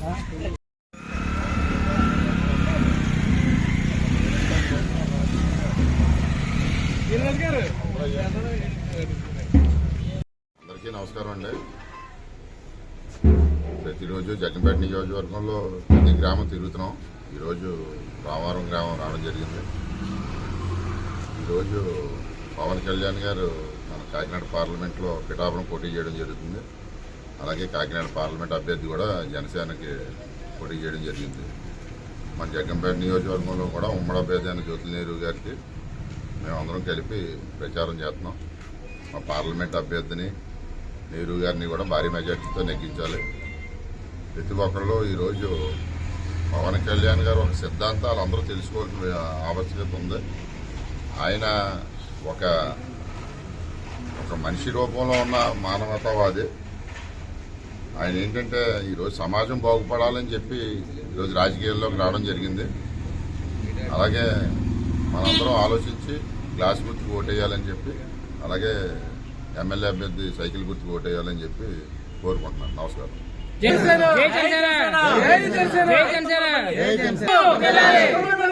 అందరికీ నమస్కారం అండి. ప్రతిరోజు జగన్పేట నియోజకవర్గంలో ప్రతి గ్రామం తిరుగుతున్నాం. ఈరోజు రామవరం గ్రామం రావడం జరిగింది. ఈరోజు పవన్ కళ్యాణ్ గారు మన కాకినాడ పార్లమెంట్లో పిఠాపురం పోటీ చేయడం జరుగుతుంది. అలాగే కాకినాడ పార్లమెంట్ అభ్యర్థి కూడా జనసేనకి పోటీ చేయడం జరిగింది. మన జగ్గంపేట నియోజకవర్గంలో కూడా ఉమ్మడి అభ్యర్థి అయిన జ్యోతి నెహ్రూ గారికి మేమందరం కలిపి ప్రచారం చేస్తున్నాం. మా పార్లమెంట్ అభ్యర్థిని నెహ్రూ గారిని కూడా భారీ మెజార్టీతో నెగ్గించాలి. ప్రతి ఒక్కళ్ళు ఈరోజు పవన్ కళ్యాణ్ గారు ఒక సిద్ధాంతాలు అందరూ తెలుసుకోవాల్సిన ఆవశ్యకత ఉంది. ఆయన ఒక ఒక మనిషి రూపంలో ఉన్న మానవతావాది. ఆయన ఏంటంటే ఈరోజు సమాజం బాగుపడాలని చెప్పి ఈరోజు రాజకీయాల్లోకి రావడం జరిగింది అలాగే మనందరం ఆలోచించి గ్లాస్ గుర్తుకు ఓటేయాలని చెప్పి అలాగే ఎమ్మెల్యే అభ్యర్థి సైకిల్ గుర్తుకు ఓటేయాలని చెప్పి కోరుకుంటున్నాను నమస్కారం జై జనసేన జై జనసేన జై జనసేన